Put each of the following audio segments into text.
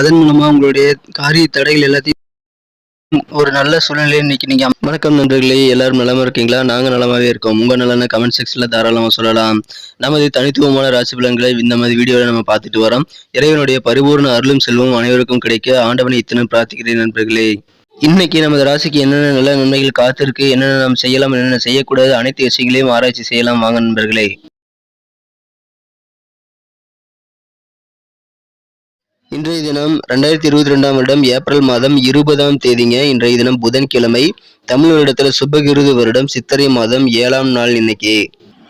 அதன் மூலமா உங்களுடைய காரிய தடைகள் எல்லாத்தையும் ஒரு நல்ல சூழ்நிலையை இன்னைக்கு நீங்க வணக்கம் நண்பர்களே எல்லாரும் நலமா இருக்கீங்களா? நாங்க நலமாவே இருக்கோம். உங்க நலன கமெண்ட் செக்ஷன்ல தாராளமா சொல்லலாம். நமது தனித்துவமான ராசி பலன்களை இந்த மாதிரி வீடியோல நம்ம பார்த்துட்டு வரோம். இறைவனுடைய பரிபூர்ண அருளும் செல்வம் அனைவருக்கும் கிடைக்க ஆண்டவனை இத்தனை பிரார்த்திக்கிறேன் நண்பர்களே. இன்னைக்கு நமது ராசிக்கு என்னென்ன நல்ல நன்மைகள் காத்திருக்கு என்னென்ன நாம் செய்யலாம் என்னென்ன செய்யக்கூடாது அனைத்து விஷயங்களையும் ஆராய்ச்சி செய்யலாம். வாங்க நண்பர்களே. இன்றைய தினம் ரெண்டாயிரத்தி இருபத்தி ரெண்டாம் வருடம் ஏப்ரல் மாதம் இருபதாம் தேதிங்க. இன்றைய தினம் புதன்கிழமை தமிழ் வருடத்தில் சுபகிருது வருடம் சித்திரை மாதம் ஏழாம் நாள் இன்னைக்கு.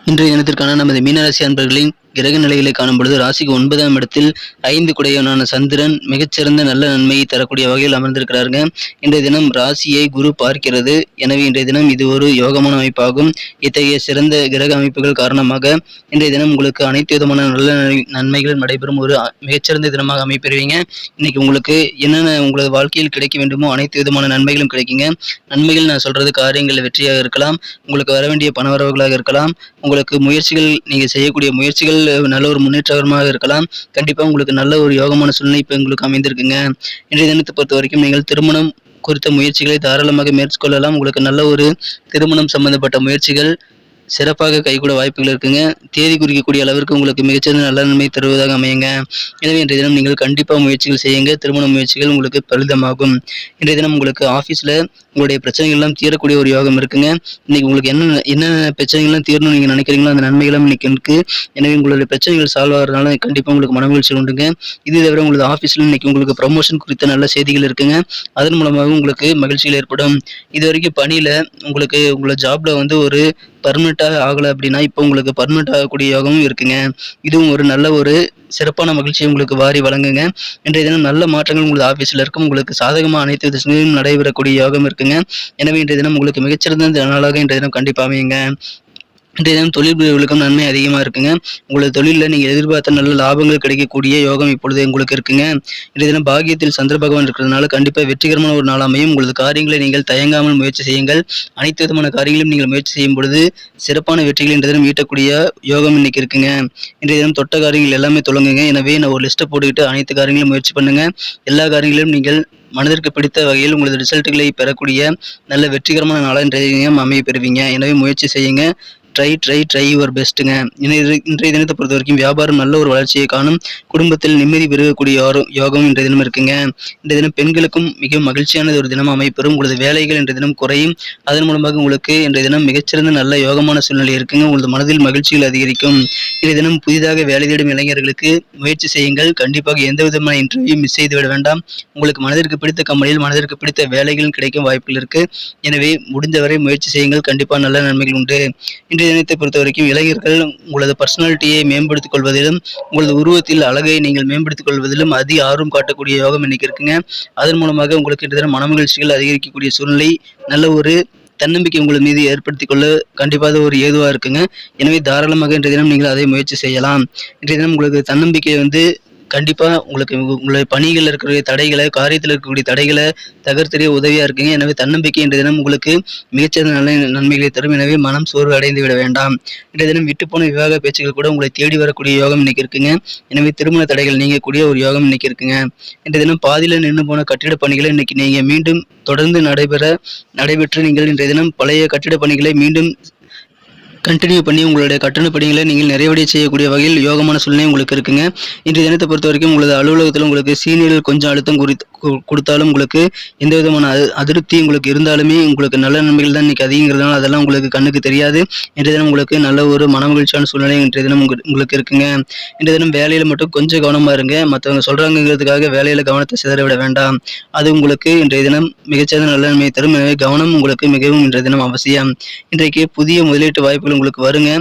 இன்றைய தினத்திற்கான நமது மீனராசி அன்பர்களின் கிரக நிலைகளை காணும் பொழுது ராசிக்கு ஒன்பதாம் இடத்தில் ஐந்து குடையவனான சந்திரன் மிகச்சிறந்த நல்ல நன்மையை தரக்கூடிய வகையில் அமர்ந்திருக்கிறாருங்க. இன்றைய தினம் ராசியை குரு பார்க்கிறது. எனவே இன்றைய தினம் இது ஒரு யோகமான அமைப்பாகும். இத்தகைய சிறந்த கிரக அமைப்புகள் காரணமாக இன்றைய தினம் உங்களுக்கு அனைத்து விதமான நல்ல நன்மை- நன்மைகள் நடைபெறும் ஒரு மிகச்சிறந்த தினமாக அமைப்பெறுவீங்க. இன்னைக்கு உங்களுக்கு என்னென்ன உங்களது வாழ்க்கையில் கிடைக்க வேண்டுமோ அனைத்து விதமான நன்மைகளும் கிடைக்குங்க. நன்மைகள் நான் சொல்றது காரியங்கள் வெற்றியாக இருக்கலாம். உங்களுக்கு வர வேண்டிய பணவரவுகளாக இருக்கலாம். உங்களுக்கு முயற்சிகள் நீங்கள் செய்யக்கூடிய முயற்சிகள் நல்ல ஒரு முன்னேற்றகரமாக இருக்கலாம். கண்டிப்பா உங்களுக்கு நல்ல ஒரு யோகமான சூழ்நிலை இப்போ உங்களுக்கு அமைந்திருக்குங்க. இன்றைய தினத்தை பொறுத்த வரைக்கும் நீங்கள் திருமணம் குறித்த முயற்சிகளை தாராளமாக மேற்கொள்ளலாம். உங்களுக்கு நல்ல ஒரு திருமணம் சம்பந்தப்பட்ட முயற்சிகள் சிறப்பாக கைகூட வாய்ப்புகள் இருக்குங்க. தேதி குறிக்கக்கூடிய அளவிற்கு உங்களுக்கு மிகச்சிறந்த நல்ல நன்மை தருவதாக அமையுங்க. எனவே இன்றைய தினம் நீங்கள் கண்டிப்பாக முயற்சிகள் செய்யுங்க. திருமண முயற்சிகள் உங்களுக்கு பலிதமாகும் இன்றைய தினம் உங்களுக்கு ஆஃபீஸில் உங்களுடைய பிரச்சனைகள்லாம் தீரக்கூடிய ஒரு யோகம் இருக்குங்க. இன்னைக்கு உங்களுக்கு என்ன என்னென்ன பிரச்சனைகள்லாம் தீரணும்னு நீங்கள் நினைக்கிறீங்களோ அந்த நன்மைகளும் இன்னைக்கு இருக்கு. எனவே உங்களுடைய பிரச்சனைகள் சால்வ் ஆகிறதுனால கண்டிப்பாக உங்களுக்கு மனமகிழ்ச்சி உண்டுங்க. இது தவிர உங்களது ஆஃபீஸில் இன்னைக்கு உங்களுக்கு ப்ரமோஷன் குறித்த நல்ல செய்திகள் இருக்குங்க. அதன் மூலமாக உங்களுக்கு மகிழ்ச்சிகள் ஏற்படும். இது வரைக்கும் பணியில் உங்களுக்கு உங்களை ஜாப்ல வந்து ஒரு பர்மனெண்ட்டாக ஆகலை அப்படின்னா இப்போ உங்களுக்கு பர்மனெண்ட் ஆகக்கூடிய யோகமும் இருக்குங்க. இதுவும் ஒரு நல்ல ஒரு சிறப்பான மகிழ்ச்சியை உங்களுக்கு வாரி வழங்குங்க. இன்றைய தினம் நல்ல மாற்றங்கள் உங்களது ஆஃபீஸில் இருக்கும். உங்களுக்கு சாதகமாக அனைத்து திசைகளிலும் நடைபெறக்கூடிய யோகம் இருக்குங்க. எனவே இன்றைய தினம் உங்களுக்கு மிகச்சிறந்த நாளாக இன்றைய தினம் கண்டிப்பாக அமையுங்க. இன்றைய தினம் தொழில் புரியவர்களுக்கும் நன்மை அதிகமாக இருக்குங்க. உங்களது தொழிலில் நீங்கள் எதிர்பார்த்த நல்ல லாபங்கள் கிடைக்கக்கூடிய யோகம் இப்பொழுது உங்களுக்கு இருக்குங்க. இன்றைய தினம் பாக்கியத்தில் சந்திர பகவான் இருக்கிறதுனால கண்டிப்பாக வெற்றிகரமான ஒரு நாள் அமையும். உங்களது காரியங்களை நீங்கள் தயங்காமல் முயற்சி செய்யுங்கள். அனைத்து விதமான காரியங்களையும் நீங்கள் முயற்சி செய்யும் பொழுது சிறப்பான வெற்றிகள் இன்றைய தினம் ஈட்டக்கூடிய யோகம் இன்னைக்கு இருக்குங்க. இன்றைய தினம் தொட்ட காரியங்கள் எல்லாமே தொடங்குங்க எனவே நான் ஒரு லிஸ்ட்டை போட்டுக்கிட்டு அனைத்து காரியங்களையும் முயற்சி பண்ணுங்க. எல்லா காரியங்களிலும் நீங்கள் மனதிற்கு பிடித்த வகையில் உங்களது ரிசல்ட்டுகளை பெறக்கூடிய நல்ல வெற்றிகரமான நாளாக இன்றைய தினம் அமைய பெறுவீங்க. எனவே முயற்சி செய்யுங்க. ட்ரை ட்ரை ட்ரை யுவர் பெஸ்ட்டுங்க இன்றைய தினத்தை பொறுத்த வரைக்கும் வியாபாரம் நல்ல ஒரு வளர்ச்சியை காணும். குடும்பத்தில் நிம்மதி பெருகக்கூடிய யோகம் இன்றைய தினம் இருக்குங்க. இன்றைய தினம் பெண்களுக்கும் மிக மகிழ்ச்சியானது ஒரு தினம் அமைப்பெறும் உங்களது வேலைகள் இன்றைய தினம் குறையும். அதன் மூலமாக உங்களுக்கு இன்றைய தினம் மிகச்சிறந்த நல்ல யோகமான சூழ்நிலை இருக்குங்க. உங்களது மனதில் மகிழ்ச்சிகள் அதிகரிக்கும். இன்றைய தினம் புதிதாக வேலை தேடும் இளைஞர்களுக்கு முயற்சி செய்யுங்கள். கண்டிப்பாக எந்த விதமான இன்டர்வியூ மிஸ் செய்து விட வேண்டாம். உங்களுக்கு மனதிற்கு பிடித்த கம்பெனியில் மனதிற்கு பிடித்த வேலைகளும் கிடைக்கும் வாய்ப்புகள் இருக்கு. எனவே முடிந்தவரை முயற்சி செய்யுங்கள். கண்டிப்பாக நல்ல நன்மைகள் உண்டு. இன்றைய தினத்தை பொறுத்த வரைக்கும் இளைஞர்கள் உங்களது பர்சனாலிட்டியை மேம்படுத்திக் கொள்வதிலும் உங்களது உருவத்தில் அழகை நீங்கள் மேம்படுத்திக் கொள்வதிலும் அதிக ஆர்வம் காட்டக்கூடிய யோகம் இன்னைக்கு இருக்குங்க. அதன் மூலமாக உங்களுக்கு இன்றைய தினம் மனமகிழ்ச்சிகள் அதிகரிக்கக்கூடிய சூழ்நிலை நல்ல ஒரு தன்னம்பிக்கை உங்கள் மீது ஏற்படுத்திக் கொள்ள கண்டிப்பாக ஒரு ஏதுவாக இருக்குங்க. எனவே தாராளமாக இன்றைய தினம் நீங்கள் அதை முயற்சி செய்யலாம். இன்றைய தினம் உங்களுக்கு தன்னம்பிக்கை வந்து கண்டிப்பாக உங்களுக்கு உங்களுடைய பணிகளில் இருக்கக்கூடிய தடைகளை காரியத்தில் இருக்கக்கூடிய தடைகளை தகர்த்தெறிய உதவியாக இருக்குங்க. எனவே தன்னம்பிக்கை இன்றைய தினம் உங்களுக்கு மிகச்சிறந்த நல்ல நன்மைகளை தரும். எனவே மனம் சோர்வு அடைந்து விட வேண்டாம். இன்றைய தினம் விட்டுப்போன விவாக பேச்சுகள் கூட உங்களை தேடி வரக்கூடிய யோகம் இன்னைக்கு இருக்குங்க. எனவே திருமண தடைகள் நீங்கக்கூடிய ஒரு யோகம் இன்னைக்கு இருக்குங்க. இன்றைய தினம் பாதியில் நின்று போன கட்டிட பணிகளை இன்னைக்கு நீங்கள் மீண்டும் தொடர்ந்து நடைபெற நடைபெற்று நீங்கள் இன்றைய தினம் பழைய கட்டிட பணிகளை மீண்டும் கண்டினியூ பண்ணி உங்களுடைய கட்டணப்படிகளை பணிகளை நீங்கள் நிறைவடைய செய்யக்கூடிய வகையில் யோகமான சூழ்நிலை உங்களுக்கு இருக்குங்க. இன்றைய தினத்தை பொறுத்த வரைக்கும் உங்களது அலுவலகத்தில் உங்களுக்கு சீனியர்கள் கொஞ்சம் அழுத்தம் குறித்து கொடுத்தாலும் உங்களுக்கு எந்த விதமான அதிருப்தி உங்களுக்கு இருந்தாலுமே உங்களுக்கு நல்ல நன்மைகள் தான் இன்றைக்கி அதிகங்கிறதுனால அதெல்லாம் உங்களுக்கு கண்ணுக்கு தெரியாது. இன்றைய தினம் உங்களுக்கு நல்ல ஒரு மனமகிழ்ச்சியான சூழ்நிலை இன்றைய தினம் உங்களுக்கு இருக்குங்க. இன்றைய தினம் வேலையில் மட்டும் கொஞ்சம் கவனமாக இருங்க. மற்றவங்க சொல்கிறாங்கிறதுக்காக வேலையில் கவனத்தை சிதறவிட வேண்டாம். அது உங்களுக்கு இன்றைய தினம் மிகச்சிறந்த நல்ல நன்மையை தரும். எனவே கவனம் உங்களுக்கு மிகவும் இன்றைய தினம் அவசியம். இன்றைக்கு புதிய முதலீட்டு வாய்ப்புகள் உங்களுக்கு வருங்க.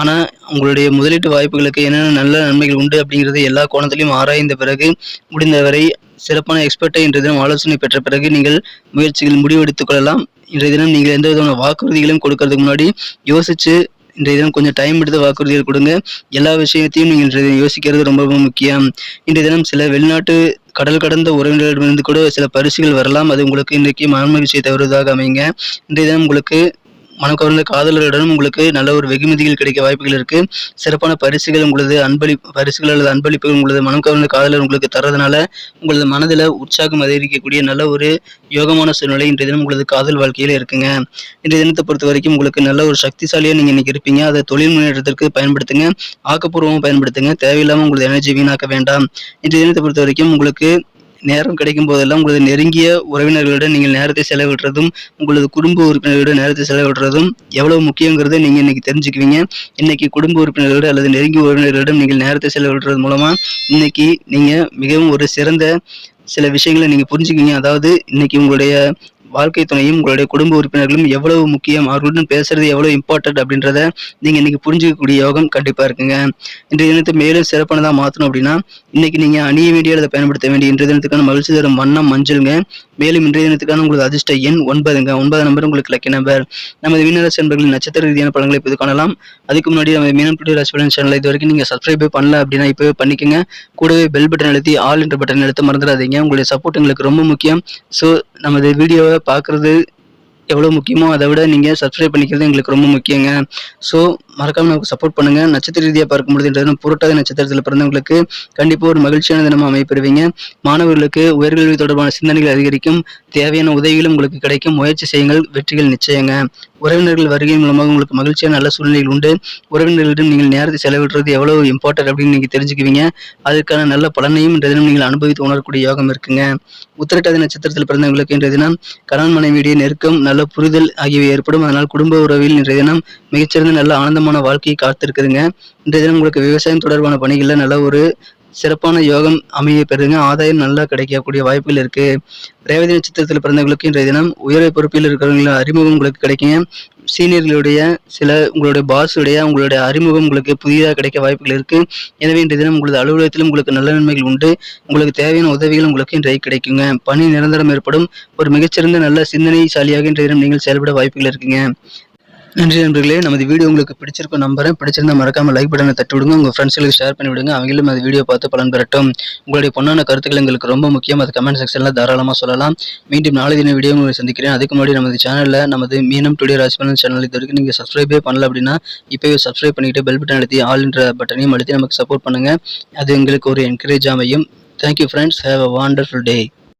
ஆனால் உங்களுடைய முதலீட்டு வாய்ப்புகளுக்கு என்னென்ன நல்ல நன்மைகள் உண்டு அப்படிங்கிறது எல்லா கோணத்திலையும் ஆராய்ந்த பிறகு முடிந்தவரை சிறப்பான எக்ஸ்பர்ட்டை இன்றைய தினம் ஆலோசனை பெற்ற பிறகு நீங்கள் முயற்சிகள் முடிவெடுத்துக் கொள்ளலாம். இன்றைய தினம் நீங்கள் எந்த விதமான வாக்குறுதிகளையும் கொடுக்கறதுக்கு முன்னாடி யோசிச்சு இன்றைய தினம் கொஞ்சம் டைம் எடுத்து வாக்குறுதிகள் கொடுங்க. எல்லா விஷயத்தையும் நீங்கள் இன்றைய தினம் யோசிக்கிறது ரொம்ப ரொம்ப முக்கியம். இன்றைய தினம் சில வெளிநாட்டு கடல் கடந்த உறவினர்களிடமிருந்து கூட சில பரிசுகள் வரலாம். அது உங்களுக்கு இன்றைக்கு மனமகிழ்ச்சியை தருவதாக அமைங்க இன்றைய தினம் உங்களுக்கு மனம் கவர்ந்த உங்களுக்கு நல்ல ஒரு வெகுமதிகள் கிடைக்க வாய்ப்புகள் இருக்கு. சிறப்பான பரிசுகள் உங்களது அன்பளி பரிசுகள் அல்லது அன்பளிப்புகள் உங்களது மனம் கவர்ந்த காதலர் உங்களுக்கு தர்றதுனால உங்களது மனதில் உற்சாகம் அதிகரிக்கக்கூடிய நல்ல ஒரு யோகமான சூழ்நிலை இன்றைய தினம் உங்களது காதல் வாழ்க்கையில் இருக்குங்க. இன்றைய தினத்தை பொறுத்த வரைக்கும் உங்களுக்கு நல்ல ஒரு சக்திசாலியாக நீங்கள் இன்னைக்கு இருப்பீங்க. அதை தொழில் முன்னேற்றத்திற்கு பயன்படுத்துங்க. ஆக்கப்பூர்வமாக பயன்படுத்துங்க. தேவையில்லாமல் உங்களது எனர்ஜி வீணாக்க வேண்டாம். இன்றைய தினத்தை பொறுத்த வரைக்கும் உங்களுக்கு நேரம் கிடைக்கும் போதெல்லாம் உங்களது நெருங்கிய உறவினர்களுடன் நீங்கள் நேரத்தை செலவிடுறதும் உங்களது குடும்ப உறுப்பினர்களுடன் நேரத்தை செலவிடுறதும் எவ்வளவு முக்கியங்கிறதை நீங்கள் இன்னைக்கு தெரிஞ்சுக்குவீங்க. இன்னைக்கு குடும்ப உறுப்பினர்களோடு அல்லது நெருங்கிய உறவினர்களிடம் நீங்கள் நேரத்தை செலவிடுறது மூலமாக இன்னைக்கு நீங்கள் மிகவும் ஒரு சிறந்த சில விஷயங்களை நீங்கள் புரிஞ்சுக்குவீங்க. அதாவது இன்னைக்கு உங்களுடைய வாழ்க்கை துணையும் உங்களுடைய குடும்ப உறுப்பினர்களும் எவ்வளவு முக்கியம் அவர்களுடன் பேசுறது எவ்வளவு இம்பார்ட்டன்ட் அப்படின்றத நீங்க இன்னைக்கு புரிஞ்சுக்கக்கூடிய யோகம் கண்டிப்பா இருக்குங்க. இன்றைய தினத்தை மேலும் சிறப்பானதா மாத்தணும் அப்படின்னா இன்னைக்கு நீங்க அணிய வேண்டிய அதை பயன்படுத்த வேண்டிய இன்றைய தினத்துக்கான மகிழ்ச்சி தரும் வண்ணம் மஞ்சள்ங்க. மேலும் இன்றைய தினத்துக்கான உங்களது அதிர்ஷ்ட எண் ஒன்பதுங்க. ஒன்பது நம்பர் உங்களுக்கு லக்கி நம்பர் நமது மீனராசி நண்பர்களின் நட்சத்திர ரீதியான பழங்களை இப்போது காணலாம். அதுக்கு முன்னாடி நம்ம மீனம் டுடே ராசி பலன் சேனலை இது வரைக்கும் நீங்க சப்ஸ்கிரைப் பண்ணல அப்படின்னா இப்பவே பண்ணிக்கங்க. கூடவே பெல் பட்டன் அழுத்தி ஆல் என்ற பட்டன் எடுத்து மறந்துடாதீங்க. உங்களுடைய சப்போர்ட் எங்களுக்கு ரொம்ப முக்கியம். ஸோ நமது வீடியோவை பார்க்குறது எவ்வளோ முக்கியமோ அதை விட நீங்கள் சப்ஸ்கிரைப் பண்ணிக்கிறது எங்களுக்கு ரொம்ப முக்கியங்க. ஸோ மறக்காம நமக்கு சப்போர்ட் பண்ணுங்க. நட்சத்திர ரீதியாக பார்க்கும் பொழுது தினம் நட்சத்திரத்தில் பிறந்தவங்களுக்கு கண்டிப்பாக ஒரு மகிழ்ச்சியான தினமாக அமைப்பெறுவீங்க மாணவர்களுக்கு உயர்கல்வி தொடர்பான சிந்தனைகள் அதிகரிக்கும். தேவையான உதவிகளும் உங்களுக்கு கிடைக்கும். முயற்சி செய்யுங்கள். வெற்றிகள் நிச்சயங்க. உறவினர்கள் வருகை மூலமாக உங்களுக்கு மகிழ்ச்சியான நல்ல சூழ்நிலைகள் உண்டு. உறவினர்களிடம் நீங்கள் நேரத்தை செலவிடுறது எவ்வளவு இம்பார்ட்டன்ட் அப்படின்னு நீங்கள் தெரிஞ்சுக்குவீங்க. அதற்கான நல்ல பலனையும் இன்றைய தினம் நீங்கள் அனுபவித்து உணரக்கூடிய யோகம் இருக்குங்க. உத்திரட்டாதி நட்சத்திரத்தில் பிறந்தவங்களுக்கு இன்றைய தினம் கணவன் மனைவியுடைய நெருக்கம் நல்ல புரிதல் ஆகியவை ஏற்படும். அதனால் குடும்ப உறவில் இன்றைய தினம் மிகச்சிறந்த நல்ல ஆனந்தமான வாழ்க்கையை காத்திருக்குதுங்க. இன்றைய தினம் உங்களுக்கு விவசாயம் தொடர்பான பணிகளில் நல்ல ஒரு சிறப்பான யோகம் அமைய பெறுங்க ஆதாயம் நல்லா கிடைக்கக்கூடிய வாய்ப்புகள் இருக்கு. ரேவதி நட்சத்திரத்தில் பிறந்தவங்களுக்கு இன்றைய தினம் உயர் பொறுப்பில் இருக்கிறவங்கள அறிமுகம் உங்களுக்கு கிடைக்குங்க. சீனியர்களுடைய சில உங்களுடைய பாஸுடைய உங்களுடைய அறிமுகம் உங்களுக்கு புதிதாக கிடைக்க வாய்ப்புகள் இருக்கு. எனவே இன்றைய தினம் உங்களது அலுவலகத்திலும் உங்களுக்கு நல்ல நன்மைகள் உண்டு. உங்களுக்கு தேவையான உதவிகள் உங்களுக்கு இன்றைய கிடைக்குங்க. பணி நிரந்தரம் ஏற்படும். ஒரு மிகச்சிறந்த நல்ல சிந்தனைசாலியாக இன்றைய தினம் நீங்கள் செயல்பட வாய்ப்புகள் இருக்குங்க. நன்றி நண்பர்களே. நமது வீடியோ உங்களுக்கு பிடிச்சிருக்கும் நம்புறேன். பிடிச்சிருந்தா மறக்காம லைக் பட்டனை தட்டி விடுங்க உங்க ஃப்ரெண்ட்ஸ்களுக்கு ஷேர் பண்ணி விடுங்க அவங்களும் அந்த வீடியோ பார்த்து பலன் பெறட்டும். உங்களுடைய பொண்ணான கருத்துக்கள் எங்களுக்கு ரொம்ப முக்கியம். அது கமெண்ட் செக்ஷன்ல தாராளமாக சொல்லலாம். மீண்டும் நாளை தின வீடியோ உங்களை சந்திக்கிறேன். அதுக்கு முன்னாடி நமது சேனல்ல நமது மீனம் டுடே ராஜ்பலன் சேனல் இது வரைக்கும் நீங்க சப்ஸ்கிரைபே பண்ணல அப்படின்னா இப்போவே சப்ஸ்கிரைப் பண்ணிட்டு பெல் பட்டன் அழுத்தி ஆல் என்ற பட்டனையும் அழுத்தி நமக்கு சப்போர்ட் பண்ணுங்க. அது எங்களுக்கு ஒரு என்கரேஜ் அமையும். Thank you friends have a wonderful day